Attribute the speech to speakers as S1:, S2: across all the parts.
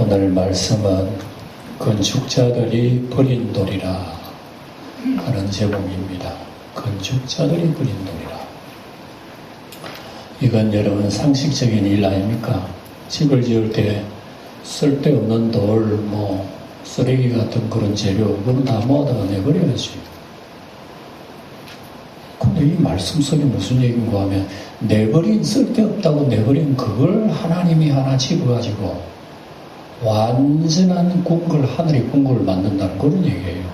S1: 오늘 말씀은 건축자들이 버린 돌이라 하는 제목입니다. 건축자들이 버린 돌이라. 이건 여러분 상식적인 일 아닙니까? 집을 지을 때 쓸데없는 돌, 뭐 쓰레기 같은 그런 재료, 그건 다 모아다가 내버려야지. 근데 이 말씀 속에 무슨 얘기인가 하면 내버린 쓸데없다고 내버린 그걸 하나님이 하나 집어가지고 완전한 궁궐, 하늘의 궁궐을 만든다는 그런 얘기예요.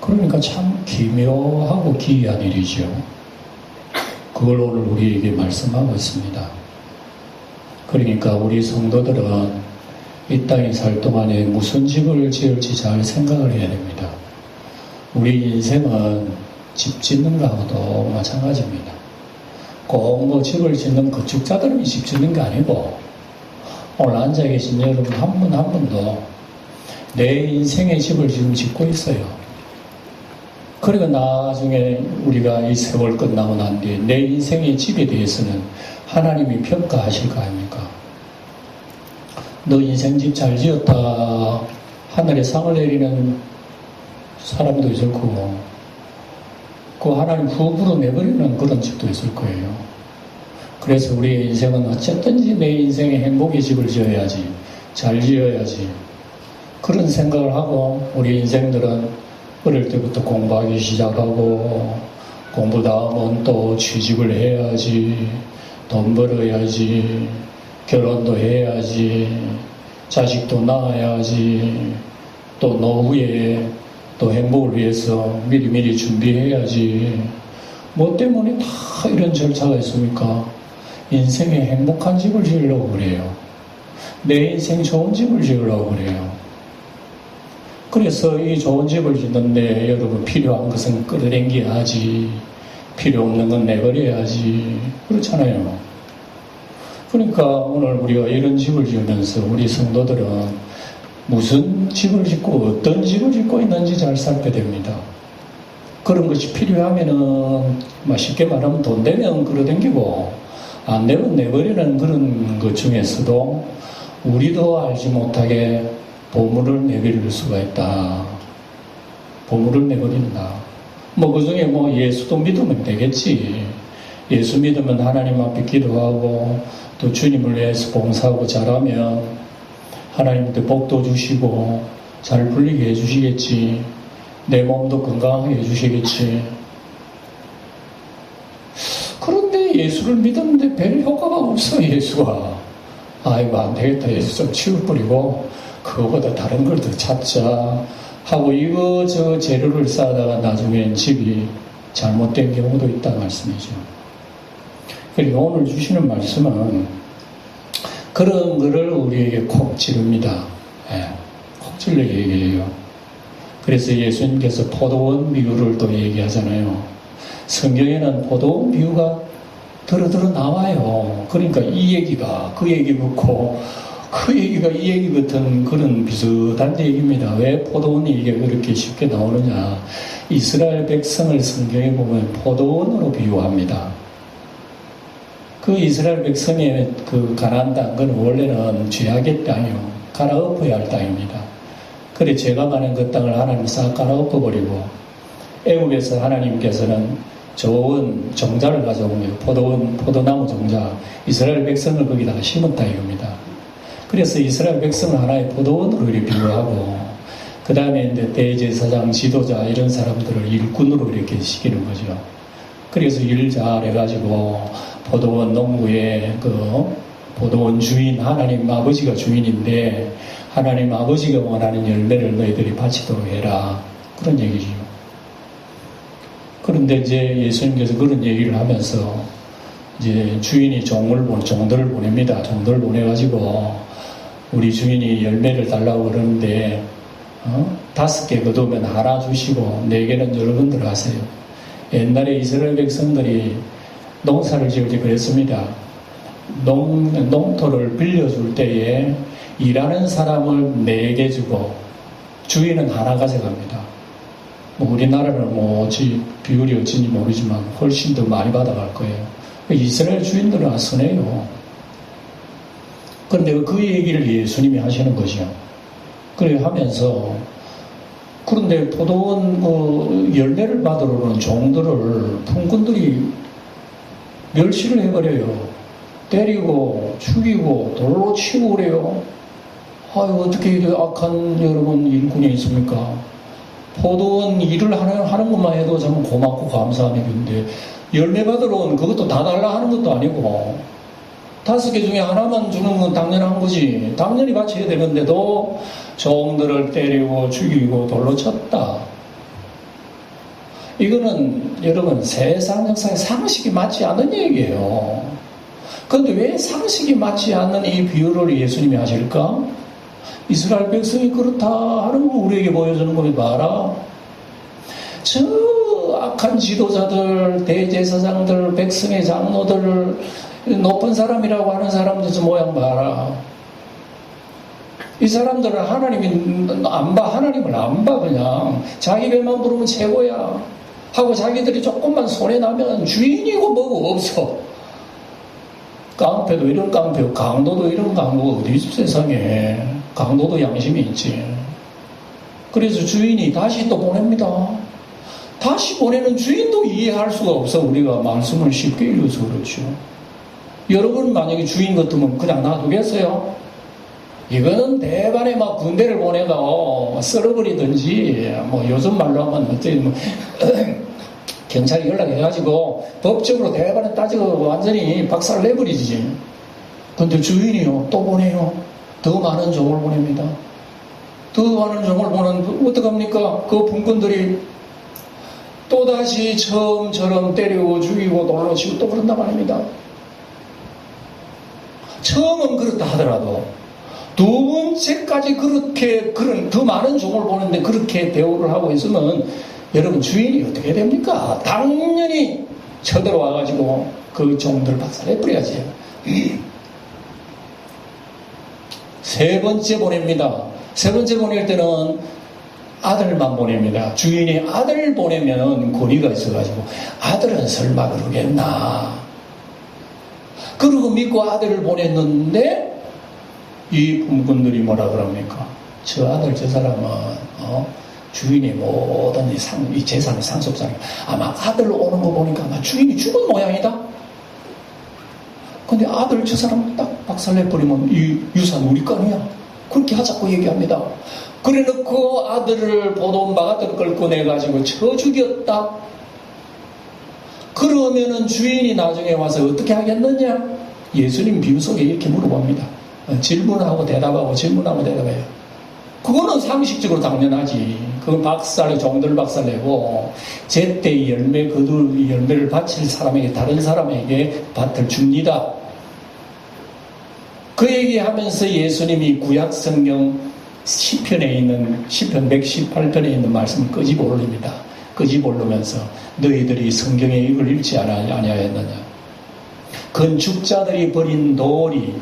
S1: 그러니까 참 기묘하고 기이한 일이죠. 그걸 오늘 우리에게 말씀하고 있습니다. 그러니까 우리 성도들은 이 땅에 살 동안에 무슨 집을 지을지 잘 생각을 해야 됩니다. 우리 인생은 집 짓는 거하고도 마찬가지입니다. 꼭 뭐 집을 짓는 건축자들이 집 짓는 게 아니고 오늘 앉아 계신 여러분 한분한 분도 내 인생의 집을 지금 짓고 있어요. 그리고 나중에 우리가 이 세월 끝나고 난 뒤에 내 인생의 집에 대해서는 하나님이 평가하실 거 아닙니까? 너 인생 집 잘 지었다. 하늘에 상을 내리는 사람도 있을 거고, 그 하나님 후불로 내버리는 그런 집도 있을 거예요. 그래서 우리의 인생은 어쨌든지 내 인생의 행복의 집을 지어야지, 잘 지어야지. 그런 생각을 하고 우리 인생들은 어릴 때부터 공부하기 시작하고 공부 다음은 또 취직을 해야지, 돈 벌어야지, 결혼도 해야지, 자식도 낳아야지, 또 노후에 또 행복을 위해서 미리미리 준비해야지. 뭐 때문에 다 이런 절차가 있습니까? 인생에 행복한 집을 지으려고 그래요. 내 인생 좋은 집을 지으려고 그래요. 그래서 이 좋은 집을 짓는데 여러분 필요한 것은 끌어당겨야지. 필요 없는 건 내버려야지. 그렇잖아요. 그러니까 오늘 우리가 이런 집을 지으면서 우리 성도들은 무슨 집을 짓고 어떤 집을 짓고 있는지 잘 살펴야 됩니다. 그런 것이 필요하면은 쉽게 말하면 돈 되면 끌어당기고 안 되면 내버리는 그런 것 중에서도 우리도 알지 못하게 보물을 내버릴 수가 있다. 보물을 내버린다. 뭐 그 중에 뭐 예수도 믿으면 되겠지. 예수 믿으면 하나님 앞에 기도하고 또 주님을 위해서 봉사하고 잘하면 하나님한테 복도 주시고 잘 풀리게 해주시겠지. 내 몸도 건강하게 해주시겠지. 그런데 예수를 믿었는데 별 효과가 없어, 예수가. 아이고, 안 되겠다. 예수 좀 치워버리고, 그거보다 다른 걸 더 찾자. 하고 이거 저 재료를 쌓다가 나중엔 집이 잘못된 경우도 있다 말씀이죠. 그러니까 오늘 주시는 말씀은 그런 거를 우리에게 콕 찌릅니다. 예, 콕 찔러 얘기해요. 그래서 예수님께서 포도원 비유를 또 얘기하잖아요. 성경에는 포도원 비유가 들어들어 나와요. 그러니까 이 얘기가 그 얘기 같고 그 얘기가 이 얘기 같은 그런 비슷한 얘기입니다. 왜 포도원이 이게 그렇게 쉽게 나오느냐. 이스라엘 백성을 성경에 보면 포도원으로 비유합니다. 그 이스라엘 백성의 그 가나안 땅은 원래는 죄악의 땅이요. 갈아엎어야 할 땅입니다. 그래 제가 가는 그 땅을 하나님 싹 갈아엎어 버리고 애굽에서 하나님께서는 좋은 가져온 거예요. 포도원, 포도나무 정자. 이스라엘 백성을 거기다가 심었다 이겁니다. 그래서 이스라엘 백성을 하나의 포도원으로 이렇게 비유하고 그 다음에 이제 대제사장, 지도자 이런 사람들을 일꾼으로 이렇게 시키는 거죠. 그래서 일 잘해가지고 포도원 농부의 그 포도원 주인 하나님 아버지가 주인인데 하나님 아버지가 원하는 열매를 너희들이 바치도록 해라 그런 얘기죠. 그런데 이제 예수님께서 그런 얘기를 하면서 이제 주인이 종을 보 종들을 보냅니다. 종들을 보내가지고 우리 주인이 열매를 달라고 그러는데 어? 다섯 개 거두면 하나 주시고 네 개는 여러분들 하세요. 옛날에 이스라엘 백성들이 농사를 지을 때 그랬습니다. 농, 농토를 빌려줄 때에 일하는 사람을 네 개 주고 주인은 하나 가져갑니다. 뭐 우리나라는 뭐 어찌 비율이 어찌인지 모르지만 훨씬 더 많이 받아갈 거예요. 이스라엘 주인들은 아선해요. 그런데 그 얘기를 예수님이 하시는 거죠. 그래 하면서 그런데 포도원 그 열매를 받으러 오는 종들을 풍군들이 멸시를 해버려요. 때리고 죽이고 돌로 치고 그래요. 아유 어떻게 이렇게 악한 여러분 일꾼이 있습니까? 포도원 일을 하는, 하는 것만 해도 참 고맙고 감사한 일인데 열매 받으러 온 그것도 다 달라 하는 것도 아니고 다섯 개 중에 하나만 주는 건 당연한 거지. 당연히 바쳐야 되는데도 종들을 때리고 죽이고 돌로 쳤다. 이거는 여러분 세상 역사에 상식이 맞지 않는 얘기예요. 그런데 왜 상식이 맞지 않는 이 비유를 예수님이 하실까? 이스라엘 백성이 그렇다 하는 거 우리에게 보여주는 거니 봐라. 저 악한 지도자들, 대제사장들, 백성의 장로들, 높은 사람이라고 하는 사람들 저 모양 봐라. 이 사람들은 하나님이 안 봐, 하나님을 안 봐, 그냥. 자기 배만 부르면 최고야. 하고 자기들이 조금만 손해나면 주인이고 뭐고 없어. 깡패도 이런 깡패고, 강도도 이런 강도가 어디 있어, 세상에. 강도도 양심이 있지. 그래서 주인이 다시 또 보냅니다. 다시 보내는 주인도 이해할 수가 없어. 우리가 말씀을 쉽게 읽어서 그렇죠. 여러분 만약에 주인 같으면 그냥 놔두겠어요? 이거는 대반에 막 군대를 보내가 썰어버리든지, 뭐 요즘 말로 하면 어째 뭐 경찰이 연락해가지고 법적으로 대반에 따지고 완전히 박살을 내버리지. 근데 주인이요, 또 보내요. 더 많은 종을 보냅니다. 더 많은 종을 보내면 어떡합니까? 그 분권들이 또다시 처음처럼 때리고 죽이고 돌로 치고 또 그런단 말입니다. 처음은 그렇다 하더라도 두 번째까지 그렇게 그런 더 많은 종을 보는데 그렇게 대우를 하고 있으면 여러분 주인이 어떻게 됩니까? 당연히 쳐들어와 가지고 그 종들 박살내 버려야지. 세 번째 보냅니다. 세 번째 보낼 때는 아들만 보냅니다. 주인이 아들 보내면 권위가 있어가지고 아들은 설마 그러겠나. 그러고 믿고 아들을 보냈는데 이 품꾼들이 뭐라 그럽니까? 저 아들 저 사람은 어? 주인이 모든 이, 상, 이 재산의 상속자니 아마 아들 오는 거 보니까 아마 주인이 죽은 모양이다. 근데 아들 저 사람 딱 박살내버리면 이 유산 우리 거 아니야. 그렇게 하자고 얘기합니다. 그래 놓고 아들을 보돈 바가들 끌고 내가지고 쳐 죽였다. 그러면은 주인이 나중에 와서 어떻게 하겠느냐? 예수님 비유 속에 이렇게 물어봅니다. 질문하고 대답하고 질문하고 대답해요. 그거는 상식적으로 당연하지. 그건 박살, 종들 박살내고, 제때 열매, 그들 열매를 바칠 사람에게, 다른 사람에게 밭을 줍니다. 그 얘기하면서 예수님이 구약 성경 10편에 있는, 10편 118편에 있는 말씀을 끄집어 올립니다. 끄집어 올리면서 너희들이 성경에 이걸 읽지 아니하였느냐. 건축자들이 버린 돌이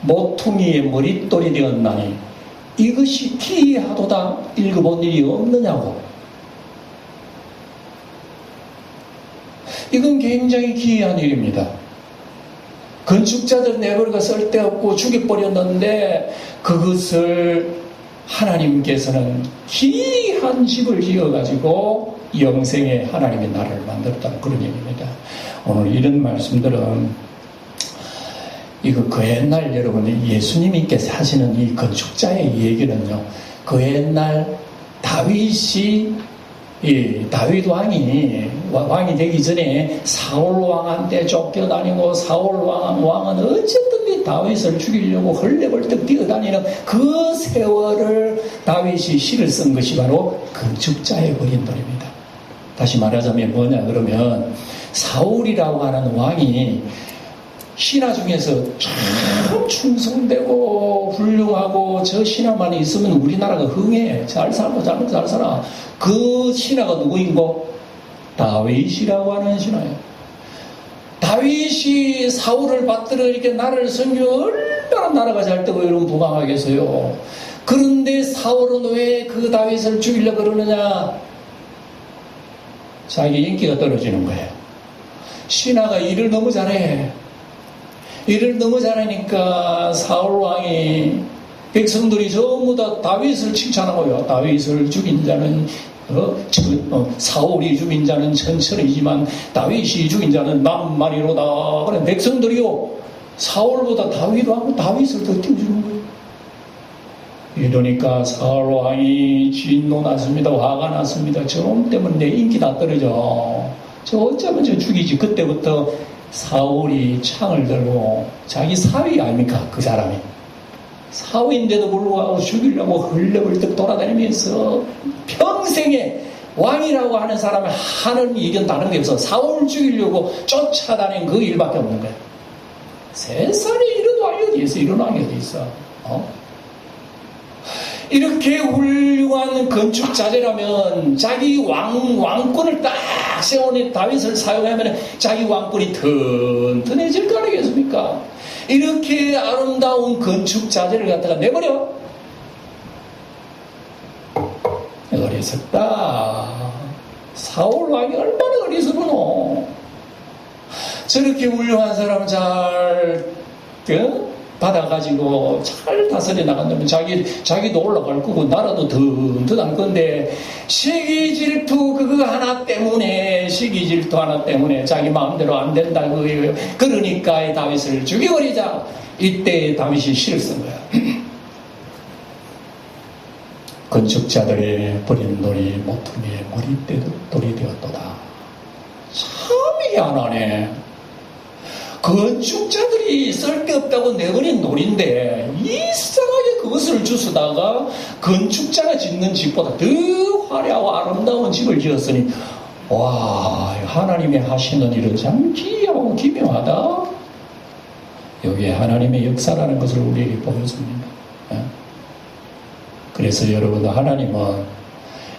S1: 모퉁이의 머릿돌이 되었나니 이것이 기이하도다 읽어본 일이 없느냐고. 이건 굉장히 기이한 일입니다. 건축자들 내버려가 쓸데없고 죽여버렸는데 그것을 하나님께서는 기이한 집을 지어가지고 영생의 하나님의 나라를 만들었다는 그런 얘기입니다. 오늘 이런 말씀들은 이거 그 옛날 여러분 예수님께서 하시는 이 건축자의 얘기는요. 그 옛날 다윗이 이 다윗 왕이 왕이 되기 전에 사울 왕한테 쫓겨다니고 사울 왕, 왕은 어쨌든 다윗을 죽이려고 헐레벌떡 뛰어다니는 그 세월을 다윗이 시를 쓴 것이 바로 건축자의 어린돌입니다. 다시 말하자면 뭐냐 그러면 사울이라고 하는 왕이 신하 중에서 참 충성되고 훌륭하고 저 신하만 있으면 우리나라가 흥해. 잘 살고 잘, 잘 살아. 그 신하가 누구인고? 다윗이라고 하는 신하예요. 다윗이 사울을 받들어 이렇게 나라를 섬기면 얼마나 나라가 잘 되고 이런 부강하겠어요. 그런데 사울은 왜 그 다윗을 죽이려고 그러느냐? 자기 인기가 떨어지는 거예요. 신하가 일을 너무 잘해. 일을 너무 잘하니까 사울 왕이 백성들이 전부 다 다윗을 칭찬하고요. 다윗을 죽인 자는 어, 천, 어, 사울이 죽인 자는 천천이지만 다윗이 죽인 자는 만만이로다. 그래 백성들이요 사울보다 다윗 왕 다윗을 더 띄워주는 거예요. 이러니까 사울 왕이 진노 났습니다. 화가 났습니다. 저놈 때문에 내 인기 다 떨어져. 저 어쩌면 저 죽이지. 그때부터 사울이 창을 들고 자기 사위 아닙니까? 그 사람이. 사위인데도 불구하고 죽이려고 흘려벌떡 돌아다니면서 평생에 왕이라고 하는 사람이 하는 다른 게 없어. 사울 죽이려고 쫓아다닌 그 일밖에 없는 거야. 세상에 이런 왕이 어디 있어? 이런 왕이 어디 있어? 어? 이렇게 훌륭한 건축 자재라면 자기 왕, 왕권을 딱 세워낸 다윗을 사용하면 자기 왕권이 튼튼해질 거 아니겠습니까? 이렇게 아름다운 건축 자재를 갖다가 내버려? 어리석다. 사울 왕이 얼마나 어리석으노. 저렇게 훌륭한 사람 잘, 그? 받아가지고 잘 다스려 나간다면 자기, 자기도 올라갈 거고, 나라도 든든한 건데, 시기 질투 그거 하나 때문에, 시기 질투 하나 때문에 자기 마음대로 안 된다고 해요. 그러니까 다윗을 죽여버리자. 이때 다윗이 쓴 거야. 건축자들의 버린 돌이 모퉁이에 머리돌이 되었도다. 참 희한하네. 건축자들이 쓸데없다고 내버린 돌인데 이상하게 그것을 주스다가 건축자가 짓는 집보다 더 화려하고 아름다운 집을 지었으니 와 하나님이 하시는 일은 참 기이하고 기묘하다. 여기에 하나님의 역사라는 것을 우리에게 보여줍니다. 예? 그래서 여러분 하나님은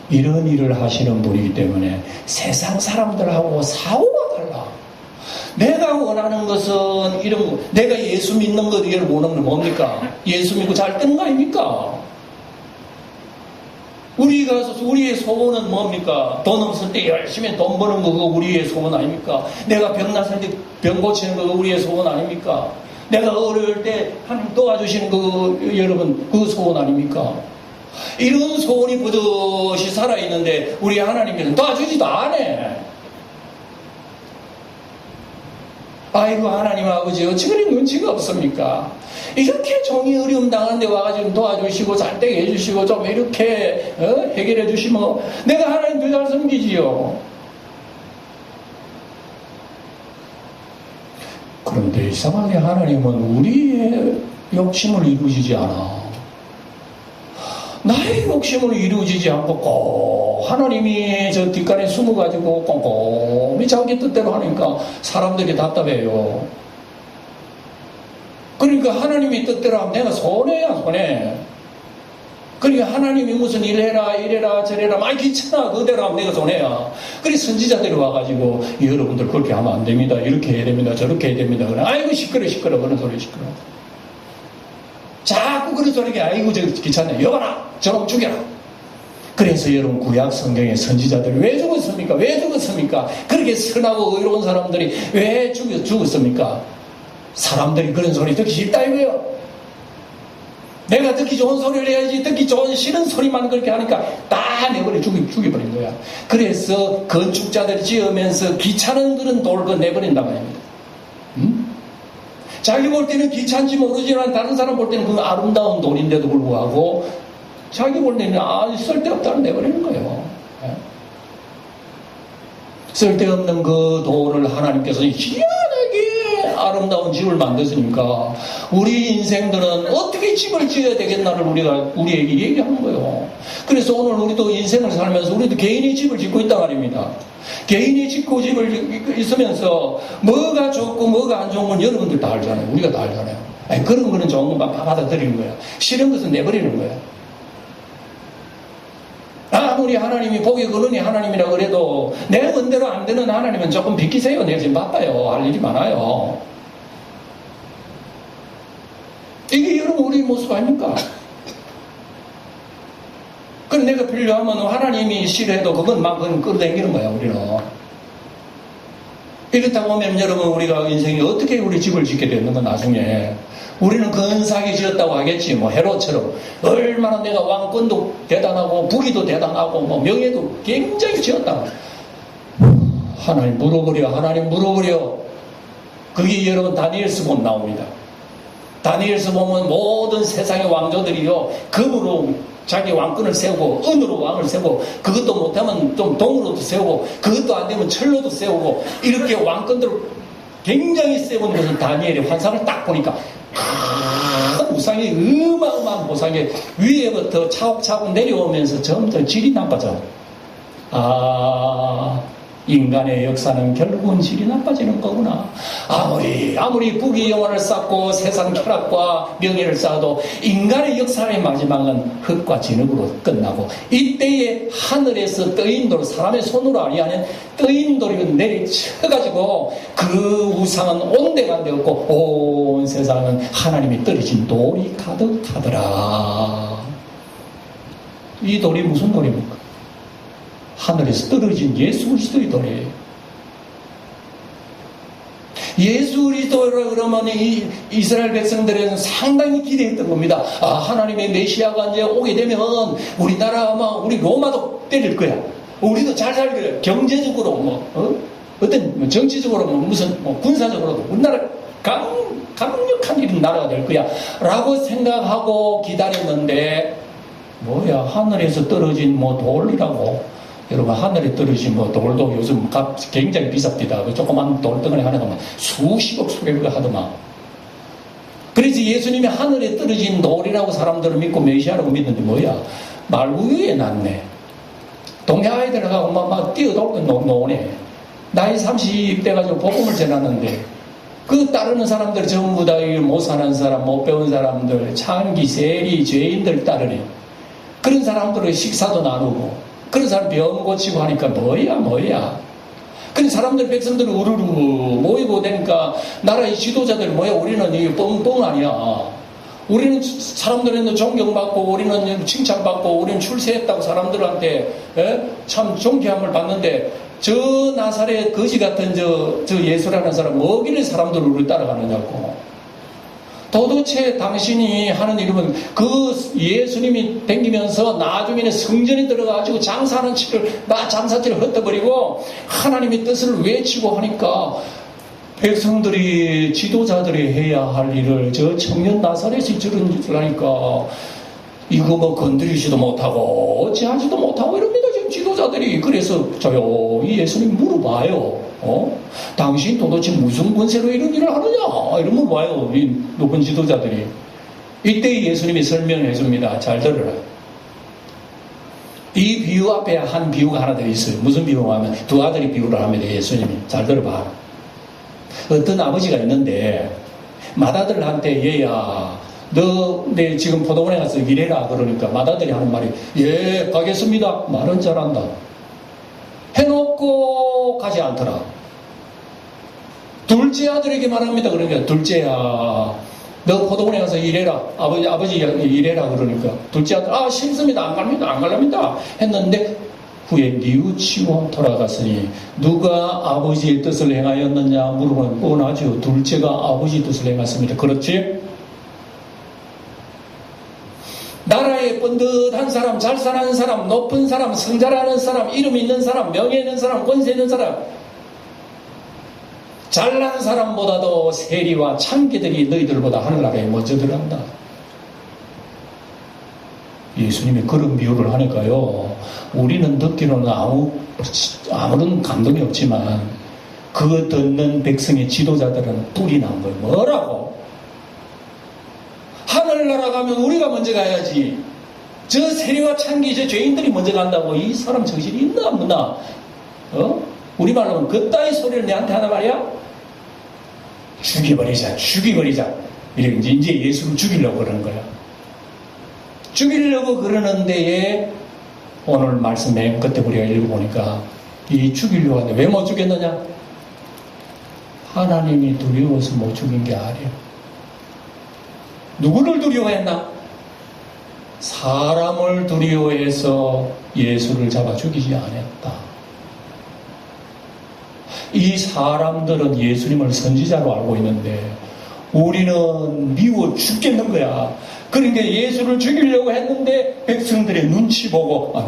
S1: 이런 일을 하시는 분이기 때문에 세상 사람들하고 달라. 내가 원하는 것은 이런 거, 내가 예수 믿는 것 이걸 원하는 건 뭡니까? 예수 믿고 잘 되는 거 아닙니까? 우리가, 우리의 소원은 뭡니까? 돈 없을 때 열심히 돈 버는 거, 그거 우리의 소원 아닙니까? 내가 병 났을 때 병 고치는 거, 우리의 소원 아닙니까? 내가 어려울 때 하나님 도와주시는 거, 여러분, 그 소원 아닙니까? 이런 소원이 버젓이 살아있는데, 우리 하나님께서 도와주지도 않아. 아이고 하나님 아버지 어찌 그리 눈치가 없습니까? 이렇게 종이 어려움 당하는데 와가지고 도와주시고 잘되게 해주시고 좀 이렇게 어? 해결해 주시면 내가 하나님 더잘 섬기지요. 그런데 이상하게 하나님은 우리의 욕심을 이루시지 않아. 나의 욕심을 이루어지지 않고 꼭 하나님이 저 뒷간에 숨어가지고 꼼꼼히 자기 뜻대로 하니까 사람들이 답답해요. 그러니까 하나님이 뜻대로 하면 내가 손해야 손해. 그러니까 하나님이 무슨 일해라 이래라 저래라 많이 귀찮아 그대로 하면 내가 손해야. 그래 선지자들이 와가지고 여러분들 그렇게 하면 안 됩니다. 이렇게 해야 됩니다. 저렇게 해야 됩니다. 그래 아이고 시끄러 시끄러 그런 소리 시끄러. 소리가 아이고 저 귀찮네. 여봐라 저놈 죽여라. 그래서 여러분 구약 성경의 선지자들이 왜 죽었습니까? 왜 죽었습니까? 그렇게 선하고 의로운 사람들이 왜 죽, 죽었습니까? 사람들이 그런 소리 듣기 싫다 이거요. 내가 듣기 좋은 소리를 해야지 듣기 좋은 싫은 소리만 그렇게 하니까 다 내버려 죽이, 죽여버린 거야. 그래서 건축자들이 지으면서 귀찮은 그런 돌을 내버린단 말입니다. 음? 자기 볼 때는 귀찮지 모르지만 다른 사람 볼 때는 그 아름다운 돌인데도 불구하고 자기 볼 때는 아 쓸데없다는 내버리는 거예요. 예? 쓸데없는 그 돌을 하나님께서 희 아름다운 집을 만드시니까 우리 인생들은 어떻게 집을 지어야 되겠나를 우리가 우리에게 얘기하는 거예요. 그래서 오늘 우리도 인생을 살면서 우리도 개인이 집을 짓고 있단 말입니다. 개인이 짓고 집을 있으면서 뭐가 좋고 뭐가 안 좋은 건 여러분들 다 알잖아요. 우리가 다 알잖아요. 아니, 그런 거는 좋은 것만 받아들이는 거야. 싫은 것은 내버리는 거야. 아무리 하나님이 복이 그러니 하나님이라 그래도 내 은대로 안 되는 하나님은 조금 비키세요. 내가 지금 바빠요. 할 일이 많아요. 이게 여러분 우리 모습 아닙니까? 그럼 내가 필요하면 하나님이 싫어해도 그건 막 그건 끌어당기는 거야, 우리는. 이렇다 보면 여러분 우리가 인생이 어떻게 우리 집을 짓게 되는가 나중에. 우리는 근사하게 지었다고 하겠지 뭐 헤로처럼. 얼마나 내가 왕권도 대단하고 부귀도 대단하고 뭐 명예도 굉장히 지었다 하나님 물어버려 하나님 물어버려. 그게 여러분 다니엘스 보면 나옵니다 다니엘서 보면 모든 세상의 왕조들이요 금으로 자기 왕권을 세우고 은으로 왕을 세우고 그것도 못하면 좀 동으로도 세우고 그것도 안 되면 철로도 세우고 이렇게 왕권들을 굉장히 세운 것은 다니엘의 환상을 딱 보니까 큰 우상이 어마어마한 우상이 위에부터 차곡차곡 내려오면서 점점 질이 나빠져. 아 인간의 역사는 결국은 질이 나빠지는 거구나. 아무리, 아무리 부귀 영화를 쌓고 세상 쾌락과 명예를 쌓아도 인간의 역사의 마지막은 흙과 진흙으로 끝나고 이때에 하늘에서 떠인 돌, 사람의 손으로 아니하는 떠인 돌이 내리쳐가지고 그 우상은 온데가 되었고 온 세상은 하나님이 떨어진 돌이 가득하더라. 이 돌이 무슨 돌입니까? 하늘에서 떨어진 예수 그리스도의 돌이에요. 예수 그리스도라 그러면 이 이스라엘 백성들에는 상당히 기대했던 겁니다. 아, 하나님의 메시아가 이제 오게 되면 우리나라 아마 우리 로마도 때릴 거야. 우리도 잘 살거야. 경제적으로 뭐 어? 떤 정치적으로 뭐 무슨 뭐 군사적으로도 우리나라 강, 강력한 이런 나라가 될 거야. 라고 생각하고 기다렸는데 뭐야 하늘에서 떨어진 뭐 돌이라고 여러분 하늘에 떨어진 뭐 돌도 요즘 값 굉장히 비쌉니다. 그 조그만 돌덩어리 하나가 막 수십억 수백억 하더만. 그래서 예수님이 하늘에 떨어진 돌이라고 사람들을 믿고 메시아라고 믿는데 뭐야? 말구유에 났네. 동네 아이들하고 막, 막 뛰어돌고 노네. 나이 30대 가지고 복음을 전하는데 그 따르는 사람들 전부 다 못 사는 사람, 못 배운 사람들, 창기, 세리, 죄인들 따르네. 그런 사람들의 식사도 나누고 그런 사람 병 고치고 하니까 뭐야 뭐야? 그런 사람들 백성들 우르르 모이고 되니까 나라의 지도자들 뭐야? 우리는 이 뻥뻥 아니야. 우리는 사람들은 존경받고 우리는 칭찬받고 우리는 출세했다고 사람들한테 에? 참 존경함을 받는데 저 나사렛 거지 같은 저, 저 예수라는 사람 뭐길래 사람들 우리를 따라가느냐고 도대체 당신이 하는 이름은 그 예수님이 댕기면서 나중에는 성전에 들어가지고 장사하는 치를 나 장사치를 흩어버리고 하나님의 뜻을 외치고 하니까 백성들이 지도자들이 해야 할 일을 저 청년 나사렛이 저런 짓을 하니까 이거 뭐 건드리지도 못하고 어찌하지도 못하고 지도자들이 그래서 조용히 예수님 물어봐요 어? 당신 도대체 무슨 권세로 이런 일을 하느냐? 이러면 와요. 이 높은 지도자들이. 이때 예수님이 설명해 줍니다. 잘 들어라. 이 비유 앞에 한 비유가 하나 더 있어요. 무슨 비유가 하면 두 아들이 비유를 합니다. 예수님이. 잘 들어봐. 어떤 아버지가 있는데 맏아들한테 얘야 너 내일 지금 포도원에 가서 일해라 그러니까 맏아들이 하는 말이 예 가겠습니다. 말은 잘한다. 해놓고 가지 않더라. 둘째 아들에게 말합니다. 그러니까 둘째야, 너 포도원에 가서 일해라. 아버지, 아버지 일해라. 그러니까 둘째 아들, 아, 싫습니다. 안 갑니다. 안 갈랍니다. 했는데 후에 뉘우치고 돌아갔으니 누가 아버지의 뜻을 행하였느냐 물어보면 뻔하죠. 둘째가 아버지 뜻을 행했습니다. 그렇지? 나라에 번듯한 사람, 잘 사는 사람, 높은 사람, 성자라는 사람, 이름 있는 사람, 명예 있는 사람, 권세 있는 사람, 잘난 사람보다도 세리와 창기들이 너희들보다 하늘나라에 먼저 들어간다. 예수님이 그런 비유를 하니까요. 우리는 듣기로는 아무, 아무런 감동이 없지만, 그 듣는 백성의 지도자들은 뿔이 난 거예요. 뭐라고? 하늘나라 가면 우리가 먼저 가야지. 저 세리와 창기, 저 죄인들이 먼저 간다고 이 사람 정신이 있나 없나? 어? 우리말로 하면 그따위 소리를 내한테 하나 말이야? 죽여버리자, 죽여버리자. 이렇게 이제 예수를 죽이려고 그러는 거야. 죽이려고 그러는 데에 오늘 말씀 맨 끝에 우리가 읽어보니까 이 죽이려고 하는데 왜 못 죽였느냐? 하나님이 두려워서 못 죽인 게 아니야. 누구를 두려워했나? 사람을 두려워해서 예수를 잡아 죽이지 않았다. 이 사람들은 예수님을 선지자로 알고 있는데 우리는 미워 죽겠는 거야. 그러니까 예수를 죽이려고 했는데 백성들의 눈치 보고 아유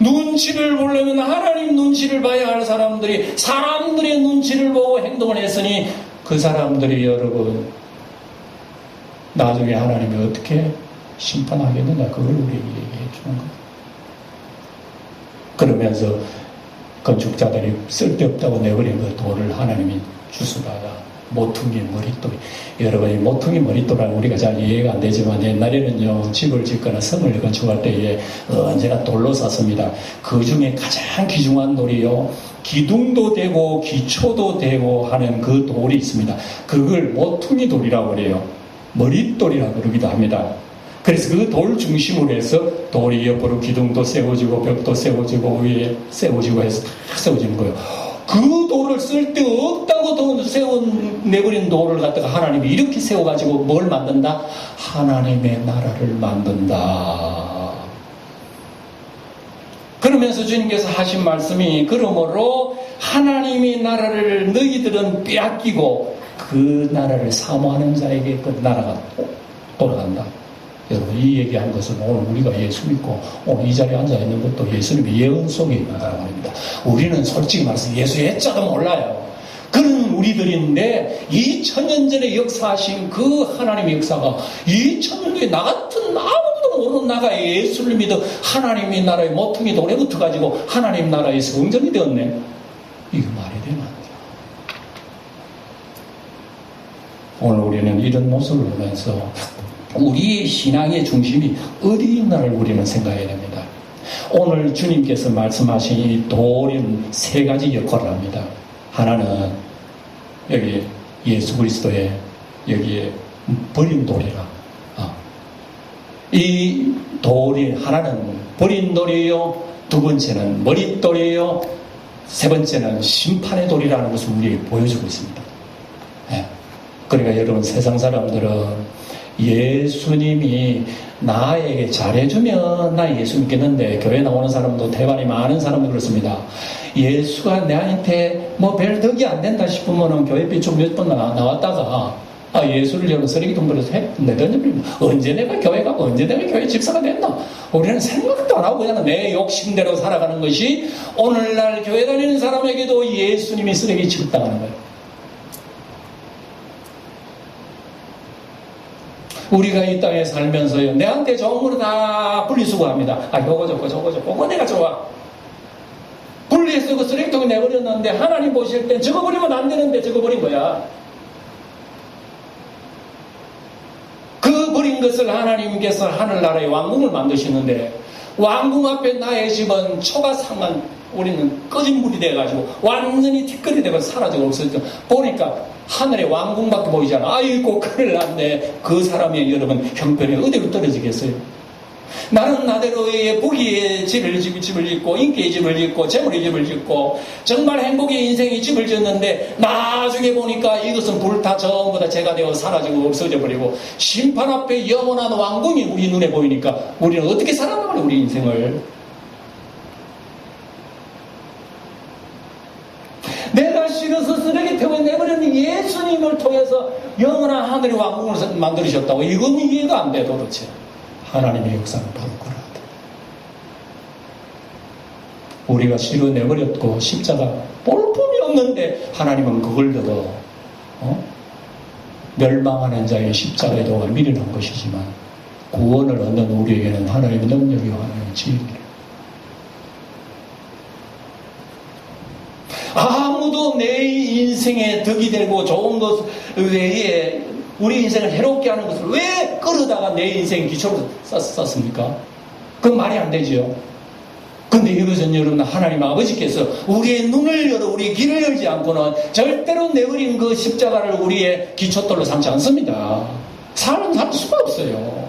S1: 눈치를 보려면 하나님 눈치를 봐야 할 사람들이 사람들의 눈치를 보고 행동을 했으니 그 사람들이 여러분 나중에 하나님이 어떻게 심판하겠느냐 그걸 우리에게 얘기해 주는 거예요. 그러면서 건축자들이 쓸데없다고 내버린 그 돌을 하나님이 주스다가 모퉁이 머릿돌 여러분이 모퉁이 머릿돌은 우리가 잘 이해가 안 되지만 옛날에는요 집을 짓거나 성을 건축할 때에 언제나 돌로 쌌습니다. 그 중에 가장 귀중한 돌이요 기둥도 되고 기초도 되고 하는 그 돌이 있습니다. 그걸 모퉁이 돌이라고 그래요 머릿돌이라고 그러기도 합니다 그래서 그 돌 중심으로 해서 돌이 옆으로 기둥도 세워지고 벽도 세워지고 위에 세워지고 해서 다 세워지는 거예요. 그 돌을 쓸데없다고 돈 세운 내버린 돌을 갖다가 하나님이 이렇게 세워가지고 뭘 만든다? 하나님의 나라를 만든다. 그러면서 주님께서 하신 말씀이 그러므로 하나님의 나라를 너희들은 빼앗기고 그 나라를 사모하는 자에게 그 나라가 돌아간다. 여러분 이 얘기한 것은 오늘 우리가 예수 믿고 오늘 이 자리에 앉아 있는 것도 예수님의 예언 속에 있다는 말입니다. 우리는 솔직히 말해서 예수의 해자도 몰라요. 그런 우리들인데 2000년 전에 역사하신 그 하나님의 역사가 2000년 뒤에 나 같은 아무도 모르는 나가 예수를 믿어 하나님의 나라의 모퉁이 돌에 붙어가지고 하나님 나라의 성전이 되었네. 이거 말이 되나? 오늘 우리는 이런 모습을 보면서 우리의 신앙의 중심이 어디 있나를 우리는 생각해야 됩니다. 오늘 주님께서 말씀하신 이 돌은 세 가지 역할을 합니다. 하나는 여기 예수 그리스도의 여기에 버린 돌이라. 어. 이 돌이 하나는 버린 돌이에요. 두 번째는 머릿돌이에요. 세 번째는 심판의 돌이라는 것을 우리에게 보여주고 있습니다. 네. 그러니까 여러분 세상 사람들은 예수님이 나에게 잘해주면 나 예수 믿겠는데 교회 나오는 사람도 대반이 많은 사람도 그렇습니다. 예수가 내한테 뭐 별 덕이 안 된다 싶으면은 교회비 좀몇번 나왔다가 아 예수를 여러 쓰레기통 버려서 내던집니 언제 내가 교회 가고 언제 내가 교회 집사가 됐나 우리는 생각도 안 하고 그냥 내 욕심대로 살아가는 것이 오늘날 교회 다니는 사람에게도 예수님이 쓰레기 취급당하는 거예요. 우리가 이 땅에 살면서요, 내한테 좋은 거를 다 분리수거합니다. 아, 요거 좋고 저거 좋고, 그거 내가 좋아. 분리해서 그 쓰레기통에 내버렸는데, 하나님 보실 땐 저거 버리면 안 되는데, 저거 버린 거야. 그 버린 것을 하나님께서 하늘나라의 왕궁을 만드시는데, 왕궁 앞에 나의 집은 초가 상한 우리는 꺼진 물이 돼가지고 완전히 티끌이 되고 사라지고 없어져. 보니까 하늘의 왕궁밖에 보이잖아. 아이고, 큰일 났네. 그 사람의 여러분 형편이 어디로 떨어지겠어요? 나는 나대로의 부귀의 집을, 집을 짓고, 인기의 집을 짓고, 재물의 집을 짓고, 정말 행복의 인생의 집을 짓는데, 나중에 보니까 이것은 불타 전부 다 제가 되어 사라지고 없어져 버리고, 심판 앞에 영원한 왕궁이 우리 눈에 보이니까, 우리는 어떻게 살아나가래, 우리 인생을. 내가 싫어서 쓰레기통에 내버렸는 예수님을 통해서 영원한 하늘의 왕궁을 만들으셨다고. 이건 이해가 안 돼 도대체. 하나님의 역사는 바로 그러하다. 우리가 싫어 내버렸고 십자가 볼품이 없는데 하나님은 그걸 더더 어? 멸망하는 자의 십자가의 도가 미련한 것이지만 구원을 얻는 우리에게는 하나님의 능력이 하나님의 지혜입니다 내 인생에 덕이 되고 좋은 것 외에 우리 인생을 해롭게 하는 것을 왜 끌어다가 내 인생 기초로 썼습니까? 그건 말이 안 되죠. 근데 이것은 여러분 하나님 아버지께서 우리의 눈을 열어 우리 길을 열지 않고는 절대로 내버린 그 십자가를 우리의 기초돌로 삼지 않습니다. 사람은 살 수가 없어요.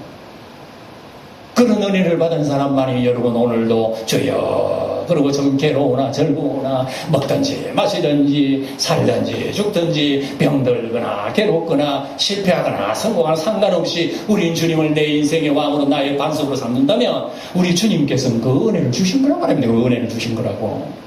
S1: 그런 은혜를 받은 사람만이 여러분 오늘도 주여 그리고 좀 괴로우나 즐거우나 먹든지 마시든지 살든지 죽든지 병들거나 괴롭거나 실패하거나 성공하거나 상관없이 우리 주님을 내 인생의 왕으로 나의 반석으로 삼는다면 우리 주님께서는 그 은혜를 주신 거란 말입니다. 그 은혜를 주신 거라고.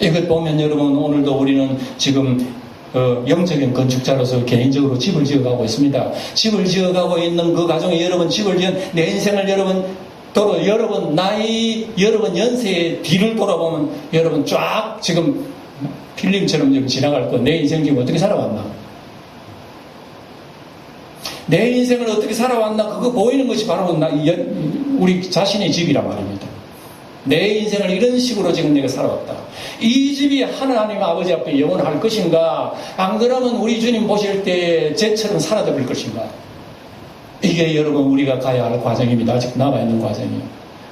S1: 이것 보면 여러분 오늘도 우리는 지금 어, 영적인 건축자로서 개인적으로 집을 지어가고 있습니다. 집을 지어가고 있는 그 가정에 여러분 집을 지은 내 인생을 여러분 도로 여러분 나이 여러분 연세의 뒤를 돌아보면 여러분 쫙 지금 필름처럼 지금 지나갈 거 내 인생 지금 어떻게 살아왔나? 내 인생을 어떻게 살아왔나 그거 보이는 것이 바로 나, 우리 자신의 집이란 말입니다. 내 인생을 이런 식으로 지금 내가 살아왔다. 이 집이 하나님 아버지 앞에 영원할 것인가? 안 그러면 우리 주님 보실 때 살아도 될 것인가? 이게 여러분 우리가 가야 할 과정입니다. 아직 남아있는 과정이에요.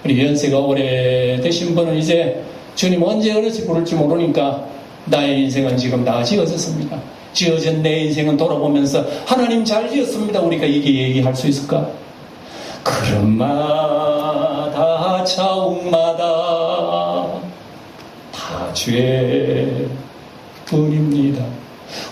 S1: 우리 연세가 오래되신 분은 이제 주님 언제 어느지 부를지 모르니까 나의 인생은 지금 다 지어졌습니다. 지어진 내 인생은 돌아보면서 하나님 잘 지었습니다. 우리가 이게 얘기할 수 있을까? 그런마다 차옥마다 다 죄 뿐입니다.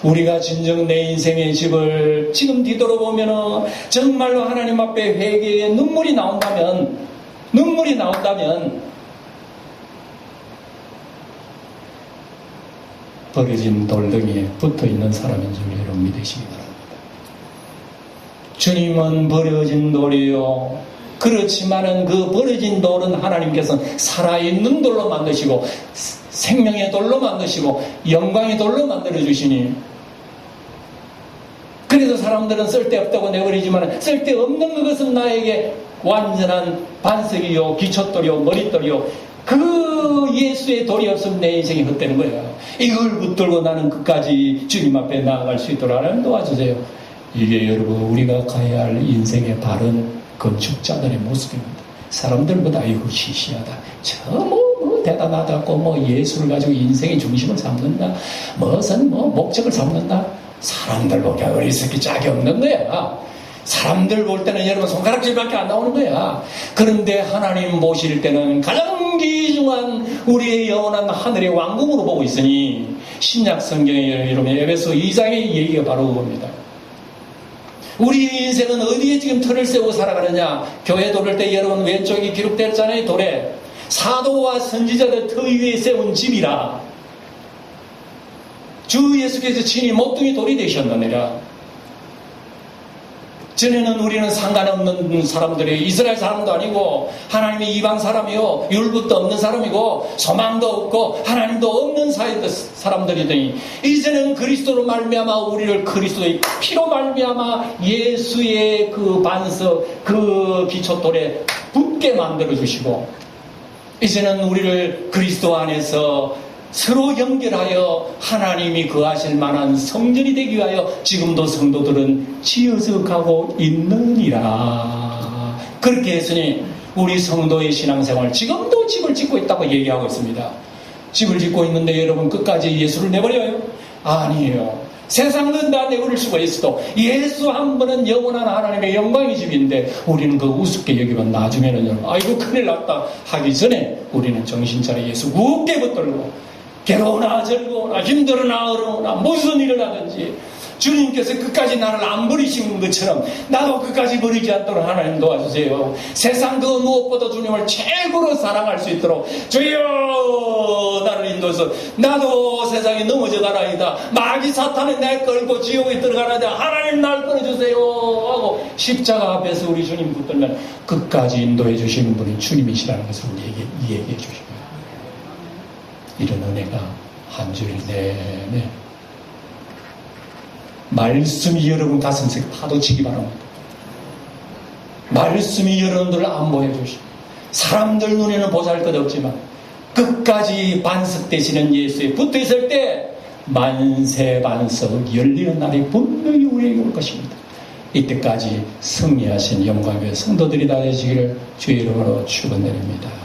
S1: 우리가 진정 내 인생의 집을 지금 뒤돌아보면 정말로 하나님 앞에 회개의 눈물이 나온다면 눈물이 나온다면 버려진 돌덩이에 붙어 있는 사람인 줄 여러분 믿으시기 바랍니다. 주님은 버려진 돌이요. 그렇지만은 그 버려진 돌은 하나님께서는 살아있는 돌로 만드시고 생명의 돌로 만드시고 영광의 돌로 만들어 주시니. 그래서 사람들은 쓸데없다고 내버리지만 쓸데없는 그것은 나에게 완전한 반석이요 기초돌이요 머릿돌이요. 그 예수의 돌이 없으면 내 인생이 헛되는 거야 이걸 붙들고 나는 끝까지 주님 앞에 나아갈 수 있도록 하나님 도와주세요 이게 여러분 우리가 가야 할 인생의 바른 건축자들의 모습입니다. 사람들보다 이거 시시하다. 저뭐 뭐 대단하다고 뭐 예수를 가지고 인생의 중심을 삼는다. 무슨 뭐 목적을 삼는다. 사람들 보기 어리석기 짝이 없는 거야. 사람들 볼 때는 여러분 손가락질밖에 안 나오는 거야. 그런데 하나님 보실 때는 가장 귀중한 우리의 영원한 하늘의 왕궁으로 보고 있으니 신약 성경에 여러분 에베소 2장의 얘기가 바로 그겁니다. 우리 인생은 어디에 지금 털을 세우고 살아가느냐? 교회 돌을 때 여러분 왼쪽이 기록됐잖아요, 돌에. 사도와 선지자들 터 위에 세운 집이라. 주 예수께서 친히 목둥이 돌이 되셨느니라. 전에는 우리는 상관없는 사람들이 이스라엘 사람도 아니고 하나님의 이방 사람이요 율법도 없는 사람이고 소망도 없고 하나님도 없는 사람들이더니 이제는 그리스도로 말미암아 우리를 그리스도의 피로 말미암아 예수의 그 반석 그 기초돌에 붙게 만들어 주시고 이제는 우리를 그리스도 안에서 서로 연결하여 하나님이 거하실 만한 성전이 되기 위하여 지금도 성도들은 지어서 가고 있느니라. 그렇게 했으니 우리 성도의 신앙생활 지금도 집을 짓고 있다고 얘기하고 있습니다. 집을 짓고 있는데 여러분 끝까지 예수를 내버려요? 아니에요. 세상은 다 내버릴 수가 있어도 예수 한 번은 영원한 하나님의 영광의 집인데 우리는 그 우습게 여기면 나중에는 아이고 큰일 났다 하기 전에 우리는 정신 차려 예수 굳게 붙들고 괴로우나 즐거우나 힘들으나 어려우나 무슨 일을 하든지 주님께서 끝까지 나를 안 버리신 것처럼 나도 끝까지 버리지 않도록 하나님 도와주세요. 세상 그 무엇보다 주님을 최고로 사랑할 수 있도록 주여 나를 인도해서 나도 세상에 넘어져 가라이다. 마귀 사탄이 날 끌고 지옥에 들어가라이다. 하나님 날 끌어주세요 하고 십자가 앞에서 우리 주님 붙들면 끝까지 인도해 주시는 분이 주님이시라는 것을 얘기, 얘기해 주십니다. 이런 은혜가 한 주일 내내 말씀이 여러분 가슴속에 파도치기 바랍니다. 말씀이 여러분들을 안보해 주시고 사람들 눈에는 보잘 것 없지만 끝까지 반석되시는 예수에 붙어 있을 때 만세 반석 열리는 날이 분명히 우리에게 올 것입니다. 이때까지 승리하신 영광의 성도들이 다 되시기를 주의 이름으로 축원드립니다.